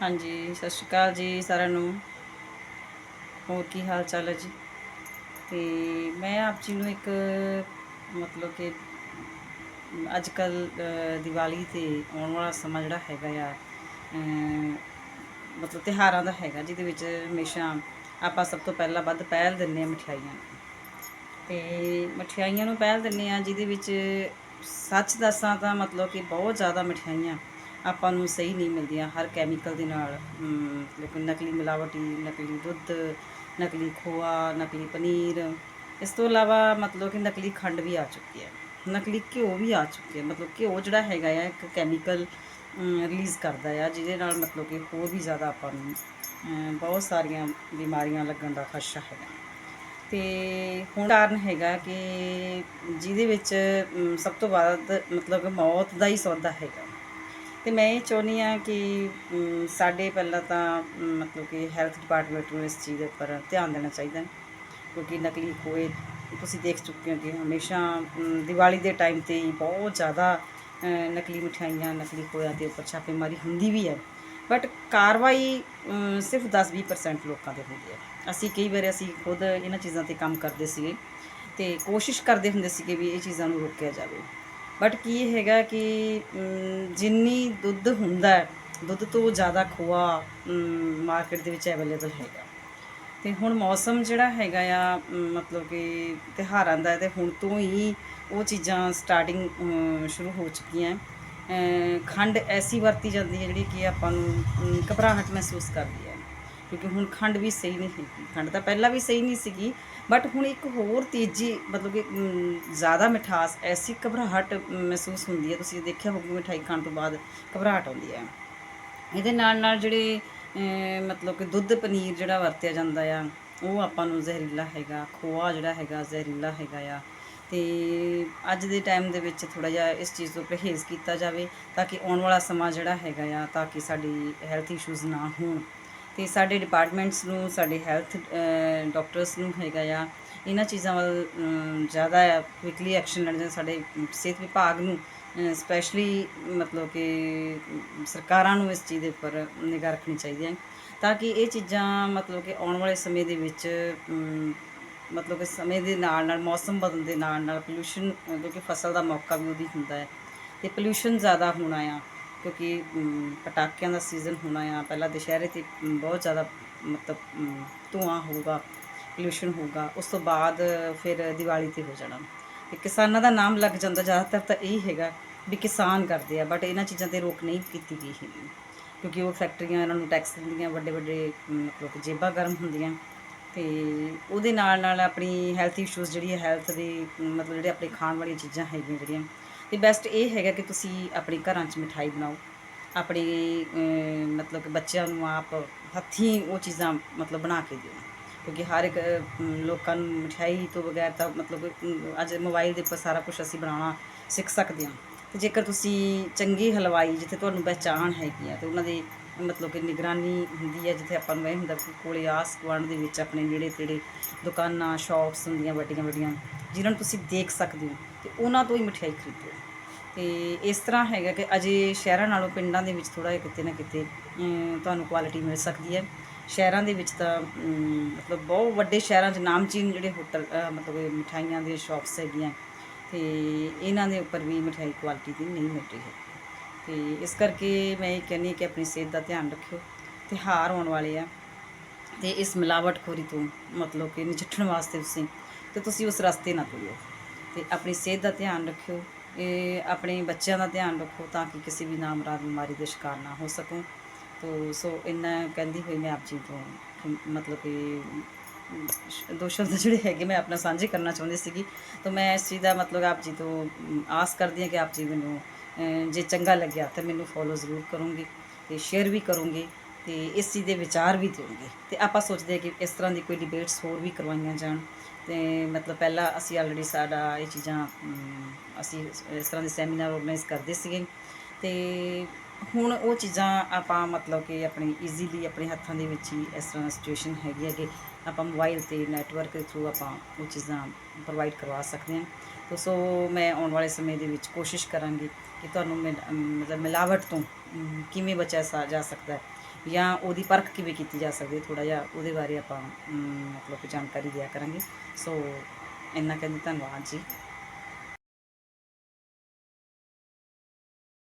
ਹਾਂਜੀ, ਸਤਿ ਸ਼੍ਰੀ ਅਕਾਲ ਜੀ ਸਾਰਿਆਂ ਨੂੰ। ਹੋਰ ਕੀ ਹਾਲ ਚਾਲ ਹੈ ਜੀ? ਤੇ ਮੈਂ ਆਪ ਜੀ ਨੂੰ ਇੱਕ ਮਤਲਬ ਕਿ ਅੱਜ ਕੱਲ ਦੀਵਾਲੀ ਤੇ ਆਉਣ ਵਾਲਾ ਸਮਾਂ ਜਿਹੜਾ ਹੈਗਾ ਆ ਮਤਲਬ ਤਿਉਹਾਰਾਂ ਦਾ ਹੈਗਾ, ਜਿਹਦੇ ਵਿੱਚ ਹਮੇਸ਼ਾ ਆਪਾਂ ਸਭ ਤੋਂ ਪਹਿਲਾਂ ਵੱਧ ਪਹਿਲ ਦਿੰਦੇ ਆ ਮਠਿਆਈਆਂ ਨੂੰ। ਤੇ ਮਠਿਆਈਆਂ ਨੂੰ ਪਹਿਲ ਦਿੰਦੇ ਆ ਜਿਹਦੇ ਵਿੱਚ ਸੱਚ ਦੱਸਾਂ ਤਾਂ ਮਤਲਬ ਕਿ ਬਹੁਤ ਜ਼ਿਆਦਾ ਮਠਿਆਈਆਂ ਆਪਾਂ ਨੂੰ ਸਹੀ ਨਹੀਂ ਮਿਲਦੀਆਂ ਹਰ ਕੈਮੀਕਲ ਦੇ ਨਾਲ। ਅਮ, ਮਤਲਬ ਕਿ ਨਕਲੀ ਮਿਲਾਵਟੀ ਨਕਲੀ ਦੁੱਧ ਨਕਲੀ ਖੋਆ ਨਕਲੀ ਪਨੀਰ ਇਸ ਤੋਂ ਇਲਾਵਾ ਮਤਲਬ ਕਿ ਨਕਲੀ ਖੰਡ ਵੀ ਆ ਚੁੱਕੀ ਹੈ। ਨਕਲੀ ਘਿਓ ਵੀ ਆ ਚੁੱਕੇ ਹੈ। ਮਤਲਬ ਘਿਓ ਜਿਹੜਾ ਹੈਗਾ ਆ ਇੱਕ ਕੈਮੀਕਲ ਰਿਲੀਜ਼ ਕਰਦਾ ਆ ਜਿਹਦੇ ਨਾਲ ਮਤਲਬ ਕਿ ਹੋਰ ਵੀ ਜ਼ਿਆਦਾ ਆਪਾਂ ਨੂੰ ਬਹੁਤ ਸਾਰੀਆਂ ਬਿਮਾਰੀਆਂ ਲੱਗਣ ਦਾ ਖਦਸ਼ਾ ਹੈਗਾ। ਤੇ ਹੁਣ ਕਾਰਨ ਹੈਗਾ ਕਿ ਜਿਹਦੇ ਵਿੱਚ ਸਭ ਤੋਂ ਵੱਧ ਮਤਲਬ ਮੌਤ ਦਾ ਹੀ ਸੌਦਾ ਹੈਗਾ। ਤੇ ਮੈਂ ਇਹ ਚਾਹੁੰਦੀ ਆ ਕਿ ਸਾਡੇ ਪਹਿਲਾਂ ਤਾਂ ਮਤਲਬ ਕਿ ਹੈਲਥ ਡਿਪਾਰਟਮੈਂਟ ਨੂੰ ਇਸ ਚੀਜ਼ ਦੇ ਉੱਪਰ ਧਿਆਨ ਦੇਣਾ ਚਾਹੀਦਾ ਕਿਉਂਕਿ ਨਕਲੀ ਖੋਏ ਤੁਸੀਂ ਦੇਖ ਚੁੱਕੇ ਹੋ ਕਿ ਹਮੇਸ਼ਾ ਦੀਵਾਲੀ ਦੇ ਟਾਈਮ ਤੇ ਹੀ ਬਹੁਤ ਜ਼ਿਆਦਾ ਨਕਲੀ ਮਠਿਆਈਆਂ ਨਕਲੀ ਖੋਇਆ ਦੇ ਉੱਪਰ ਛਾਪੇਮਾਰੀ ਹੁੰਦੀ ਵੀ ਹੈ। ਬਟ ਕਾਰਵਾਈ ਸਿਰਫ 10-20% ਲੋਕਾਂ ਦੇ ਹੁੰਦੀ ਹੈ। ਅਸੀਂ ਕਈ ਵਾਰ ਅਸੀਂ ਖੁਦ ਇਹਨਾਂ ਚੀਜ਼ਾਂ ਤੇ ਕੰਮ ਕਰਦੇ ਸੀਗੇ ਤੇ ਕੋਸ਼ਿਸ਼ ਕਰਦੇ ਹੁੰਦੇ ਸੀਗੇ ਵੀ ਇਹ ਚੀਜ਼ਾਂ ਨੂੰ ਰੋਕਿਆ ਜਾਵੇ। ਬਟ ਕੀ ਹੈਗਾ ਕਿ ਜਿੰਨੀ ਦੁੱਧ ਹੁੰਦਾ ਦੁੱਧ ਤੋਂ ਜ਼ਿਆਦਾ ਖੋਆ ਮਾਰਕੀਟ ਦੇ ਵਿੱਚ ਅਵੇਲੇਬਲ ਹੈਗਾ। ਤੇ ਹੁਣ ਮੌਸਮ ਜਿਹੜਾ ਹੈਗਾ ਆ ਮਤਲਬ ਕਿ ਤਿਉਹਾਰਾਂ ਦਾ ਹੈ ਤੇ ਹੁਣ ਤੋਂ ਹੀ ਉਹ ਚੀਜ਼ਾਂ ਸਟਾਰਟਿੰਗ ਸ਼ੁਰੂ ਹੋ ਚੁੱਕੀਆਂ। ਖੰਡ ਐਸੀ ਵਰਤੀ ਜਾਂਦੀ ਹੈ ਜਿਹੜੀ ਕਿ ਆਪਾਂ ਨੂੰ ਘਬਰਾਹਟ ਮਹਿਸੂਸ ਕਰਦੀ ਹੈ। ਕਿਉਂਕਿ ਹੁਣ ਖੰਡ ਵੀ ਸਹੀ ਨਹੀਂ ਹੈਗੀ ਖੰਡ ਤਾਂ ਪਹਿਲਾਂ ਵੀ ਸਹੀ ਨਹੀਂ ਸੀਗੀ ਬਟ ਹੁਣ ਇੱਕ ਹੋਰ ਤੇਜ਼ੀ, ਮਤਲਬ ਕਿ ਜ਼ਿਆਦਾ ਮਿਠਾਸ, ਐਸੀ ਘਬਰਾਹਟ ਮਹਿਸੂਸ ਹੁੰਦੀ ਹੈ। ਤੁਸੀਂ ਦੇਖਿਆ ਹੋਊਗਾ ਮਿਠਾਈ ਖਾਣ ਤੋਂ ਬਾਅਦ ਘਬਰਾਹਟ ਆਉਂਦੀ ਹੈ। ਇਹਦੇ ਨਾਲ ਨਾਲ ਜਿਹੜੇ ਮਤਲਬ ਕਿ ਦੁੱਧ ਪਨੀਰ ਜਿਹੜਾ ਵਰਤਿਆ ਜਾਂਦਾ ਆ, ਉਹ ਆਪਾਂ ਨੂੰ ਜ਼ਹਿਰੀਲਾ ਹੈਗਾ, ਖੋਆ ਜਿਹੜਾ ਹੈਗਾ ਜ਼ਹਿਰੀਲਾ ਹੈਗਾ ਆ। ਤੇ ਅੱਜ ਦੇ ਟਾਈਮ ਦੇ ਵਿੱਚ ਥੋੜਾ ਜਿਹਾ ਇਸ ਚੀਜ਼ ਤੋਂ ਪਰਹੇਜ਼ ਕੀਤਾ ਜਾਵੇ ਤਾਂ ਕਿ ਆਉਣ ਵਾਲਾ ਸਮਾਂ ਜਿਹੜਾ ਹੈਗਾ ਆ, ਤਾਂ ਕਿ ਸਾਡੀ ਹੈਲਥ ਇਸ਼ੂਜ਼ ਨਾ ਹੋਣ। ਤੇ ਸਾਡੇ ਡਿਪਾਰਟਮੈਂਟਸ ਨੂੰ ਸਾਡੇ ਹੈਲਥ ਡਾਕਟਰਸ ਨੂੰ ਹੈਗਾ ਆ ਇਹਨਾਂ ਚੀਜ਼ਾਂ ਵੱਲ ਅਮ, ਜ਼ਿਆਦਾ ਕੁਇਕਲੀ ਐਕਸ਼ਨ ਲੈਣਾ ਚਾਹੀਦਾ ਸਾਡੇ ਸਿਹਤ ਵਿਭਾਗ ਨੂੰ ਸਪੈਸ਼ਲੀ ਮਤਲਬ ਕਿ ਸਰਕਾਰਾਂ ਨੂੰ ਇਸ ਚੀਜ਼ ਦੇ ਉੱਪਰ ਨਿਗਾਹ ਰੱਖਣੀ ਚਾਹੀਦੀ ਹੈ ਤਾਂ ਕਿ ਇਹ ਚੀਜ਼ਾਂ ਮਤਲਬ ਕਿ ਆਉਣ ਵਾਲੇ ਸਮੇਂ ਦੇ ਵਿੱਚ ਮਤਲਬ ਕਿ ਸਮੇਂ ਦੇ ਨਾਲ ਨਾਲ ਮੌਸਮ ਬਦਲਣ ਦੇ ਨਾਲ ਨਾਲ ਪੋਲੂਸ਼ਨ ਕਿਉਂਕਿ ਫਸਲ ਦਾ ਮੌਕਾ ਵੀ ਉਹਦੀ ਹੁੰਦਾ ਹੈ। ਤੇ ਪੋਲੂਸ਼ਨ ਜ਼ਿਆਦਾ ਹੋਣਾ ਆ ਕਿਉਂਕਿ ਪਟਾਕਿਆਂ ਦਾ ਸੀਜ਼ਨ ਹੋਣਾ ਆ ਪਹਿਲਾਂ ਦੁਸ਼ਹਿਰੇ ਤੇ ਬਹੁਤ ਜ਼ਿਆਦਾ ਮਤਲਬ ਅਮ, ਧੂਆਂ ਹੋਊਗਾ ਪੋਲੂਸ਼ਨ ਹੋਊਗਾ ਉਸ ਤੋਂ ਬਾਅਦ ਫਿਰ ਦੀਵਾਲੀ ਤੇ ਹੋ ਜਾਣਾ। ਤੇ ਕਿਸਾਨਾਂ ਦਾ ਨਾਮ ਲੱਗ ਜਾਂਦਾ ਜ਼ਿਆਦਾਤਰ ਤਾਂ ਇਹ ਹੈਗਾ ਵੀ ਕਿਸਾਨ ਕਰਦੇ ਆ ਬਟ ਇਹਨਾਂ ਚੀਜ਼ਾਂ ਤੇ ਰੋਕ ਨਹੀਂ ਕੀਤੀ ਗਈ ਹੈਗੀ। ਕਿਉਂਕਿ ਉਹ ਫੈਕਟਰੀਆਂ ਇਹਨਾਂ ਨੂੰ ਟੈਕਸ ਦਿੰਦੀਆਂ ਵੱਡੇ ਵੱਡੇ ਮਤਲਬ ਜੇਬਾਂ ਗਰਮ ਹੁੰਦੀਆਂ। ਤੇ ਉਹਦੇ ਨਾਲ ਨਾਲ ਆਪਣੀ ਹੈਲਥ ਇਸ਼ੂਜ਼ ਜਿਹੜੀ ਹੈ ਹੈਲਥ ਦੇ ਮਤਲਬ ਜਿਹੜੇ ਆਪਣੇ ਖਾਣ ਵਾਲੀਆਂ ਚੀਜ਼ਾਂ ਹੈਗੀਆਂ ਜਿਹੜੀਆਂ ਤੇ ਬੈਸਟ ਇਹ ਹੈਗਾ ਕਿ ਤੁਸੀਂ ਆਪਣੇ ਘਰਾਂ 'ਚ ਮਿਠਾਈ ਬਣਾਓ। ਆਪਣੇ ਮਤਲਬ ਕਿ ਬੱਚਿਆਂ ਨੂੰ ਆਪ ਹੱਥੀਂ ਉਹ ਚੀਜ਼ਾਂ ਮਤਲਬ ਬਣਾ ਕੇ ਦਿਓ। ਕਿਉਂਕਿ ਹਰ ਇੱਕ ਲੋਕਾਂ ਨੂੰ ਮਠਿਆਈ ਤੋਂ ਬਗੈਰ ਤਾਂ ਮਤਲਬ ਅੱਜ ਮੋਬਾਈਲ ਦੇ ਉੱਪਰ ਸਾਰਾ ਕੁਝ ਅਸੀਂ ਬਣਾਉਣਾ ਸਿੱਖ ਸਕਦੇ ਹਾਂ। ਤੇ ਜੇਕਰ ਤੁਸੀਂ ਚੰਗੇ ਹਲਵਾਈ ਜਿੱਥੇ ਤੁਹਾਨੂੰ ਪਹਿਚਾਣ ਹੈਗੀ ਆ ਤੇ ਉਹਨਾਂ ਦੇ ਮਤਲਬ ਕਿ ਨਿਗਰਾਨੀ ਹੁੰਦੀ ਹੈ, ਜਿੱਥੇ ਆਪਾਂ ਨੂੰ ਇਹ ਹੁੰਦਾ ਕਿ ਕੋਲੇ ਆਸ ਗੁਆਂਢ ਦੇ ਵਿੱਚ ਆਪਣੇ ਨੇੜੇ ਤੇੜੇ ਦੁਕਾਨਾਂ ਸ਼ਾਪਸ ਹੁੰਦੀਆਂ ਵੱਡੀਆਂ ਵੱਡੀਆਂ, ਜਿਨ੍ਹਾਂ ਨੂੰ ਤੁਸੀਂ ਦੇਖ ਸਕਦੇ ਹੋ ਤੇ ਉਹਨਾਂ ਤੋਂ ਹੀ ਮਠਿਆਈ ਖਰੀਦੋ। ਤੇ ਇਸ ਤਰ੍ਹਾਂ ਹੈਗਾ ਕਿ ਅਜੇ ਸ਼ਹਿਰਾਂ ਨਾਲੋਂ ਪਿੰਡਾਂ ਦੇ ਵਿੱਚ ਥੋੜਾ ਜਿਹਾ ਕਿਤੇ ਨਾ ਕਿਤੇ ਤੁਹਾਨੂੰ ਕੁਆਲਿਟੀ ਮਿਲ ਸਕਦੀ ਹੈ। ਸ਼ਹਿਰਾਂ ਦੇ ਵਿੱਚ ਤਾਂ ਮਤਲਬ ਬਹੁਤ ਵੱਡੇ ਸ਼ਹਿਰਾਂ 'ਚ ਨਾਮਚੀਨ ਜਿਹੜੇ ਹੋਟਲ ਮਤਲਬ ਕਿ ਮਿਠਾਈਆਂ ਦੇ ਸ਼ਾਪਸ ਹੈਗੀਆਂ, ਤੇ ਇਹਨਾਂ ਦੇ ਉੱਪਰ ਵੀ ਮਠਿਆਈ ਕੁਆਲਿਟੀ ਦੀ ਨਹੀਂ ਮਿਲ ਰਹੀ ਹੈ। ਤੇ ਇਸ ਕਰਕੇ ਮੈਂ ਇਹ ਕਹਿੰਦੀ ਹਾਂ ਕਿ ਆਪਣੀ ਸਿਹਤ ਦਾ ਧਿਆਨ ਰੱਖਿਓ ਤਿਉਹਾਰ ਆਉਣ ਵਾਲੇ ਆ। ਤੇ ਇਸ ਮਿਲਾਵਟਖੋਰੀ ਤੋਂ ਮਤਲਬ ਕਿ ਨਜਿੱਠਣ ਵਾਸਤੇ ਤੁਸੀਂ ਤੇ ਤੁਸੀਂ ਉਸ ਰਸਤੇ ਨਾ ਤੁਰਿਓ ਤੇ ਆਪਣੀ ਸਿਹਤ ਦਾ ਧਿਆਨ ਰੱਖਿਓ, ਇਹ ਆਪਣੇ ਬੱਚਿਆਂ ਦਾ ਧਿਆਨ ਰੱਖੋ ਤਾਂ ਕਿ ਕਿਸੇ ਵੀ ਨਾਮਰਾਦ ਬਿਮਾਰੀ ਦੇ ਸ਼ਿਕਾਰ ਨਾ ਹੋ ਸਕੋ। ਤੋ ਸੋ ਇੰਨਾ ਕਹਿੰਦੀ ਹੋਈ ਮੈਂ ਆਪ ਜੀ ਤੋਂ ਮਤਲਬ ਕਿ ਸ਼- ਦੋ ਸ਼ਬਦ ਜਿਹੜੇ ਹੈਗੇ ਮੈਂ ਆਪਣਾ ਸਾਂਝੇ ਕਰਨਾ ਚਾਹੁੰਦੀ ਸੀਗੀ। ਤਾਂ ਮੈਂ ਇਸ ਚੀਜ਼ ਦਾ ਮਤਲਬ ਆਪ ਜੀ ਤੋਂ ਆਸ ਕਰਦੀ ਹਾਂ ਕਿ ਆਪ ਜੀ ਮੈਨੂੰ ਜੇ ਚੰਗਾ ਲੱਗਿਆ ਤਾਂ ਮੈਨੂੰ ਫੋਲੋ ਜ਼ਰੂਰ ਕਰੋਗੇ ਤੇ ਸ਼ੇਅਰ ਵੀ ਕਰੋਗੇ ਤੇ ਇਸ ਚੀਜ਼ ਦੇ ਵਿਚਾਰ ਵੀ ਦਿਓਗੇ। ਤੇ ਆਪਾਂ ਸੋਚਦੇ ਹਾਂ ਕਿ ਇਸ ਤਰ੍ਹਾਂ ਦੀ ਕੋਈ ਡਿਬੇਟਸ ਹੋਰ ਵੀ ਕਰਵਾਈਆਂ ਜਾਣ। ਤੇ ਮਤਲਬ ਪਹਿਲਾਂ ਅਸੀਂ ਆਲਰੇਡੀ ਸਾਡਾ ਇਹ ਚੀਜ਼ਾਂ ਅਸੀਂ ਇਸ ਤਰ੍ਹਾਂ ਦੇ ਸੈਮੀਨਾਰ ਆਰਗੇਨਾਈਜ਼ ਕਰਦੇ ਸੀਗੇ। ਤੇ ਹੁਣ ਉਹ ਚੀਜ਼ਾਂ ਆਪਾਂ ਮਤਲਬ ਕਿ ਆਪਣੀ ਈਜ਼ੀਲੀ ਆਪਣੇ ਹੱਥਾਂ ਦੇ ਵਿੱਚ ਹੀ ਇਸ ਤਰ੍ਹਾਂ ਸਿਚੁਏਸ਼ਨ ਹੈਗੀ ਹੈ ਕਿ ਆਪਾਂ ਮੋਬਾਈਲ ਤੇ ਨੈਟਵਰਕ ਦੇ ਥਰੂ ਆਪਾਂ ਉਹ ਚੀਜ਼ਾਂ ਪ੍ਰੋਵਾਈਡ ਕਰਵਾ ਸਕਦੇ ਹਾਂ। ਸੋ ਮੈਂ ਆਉਣ ਵਾਲੇ ਸਮੇਂ ਦੇ ਵਿੱਚ ਕੋਸ਼ਿਸ਼ ਕਰਾਂਗੀ ਕਿ ਤੁਹਾਨੂੰ ਮਿਲ- ਮਤਲਬ ਮਿਲਾਵਟ ਤੋਂ ਕਿਵੇਂ ਬਚਿਆ ਸਾ- ਜਾ ਸਕਦਾ ਹੈ ਜਾਂ ਉਹਦੀ ਪਰਖ ਕਿਵੇਂ ਕੀਤੀ ਜਾ ਸਕਦੀ ਹੈ ਥੋੜਾ ਜਿਹਾ ਉਹਦੇ ਬਾਰੇ ਆਪਾਂ ਮਤਲਬ ਕਿ ਜਾਣਕਾਰੀ ਦਿਆ ਕਰਾਂਗੇ। ਸੋ ਇੰਨਾ ਕਹਿੰਦੇ ਧੰਨਵਾਦ ਜੀ।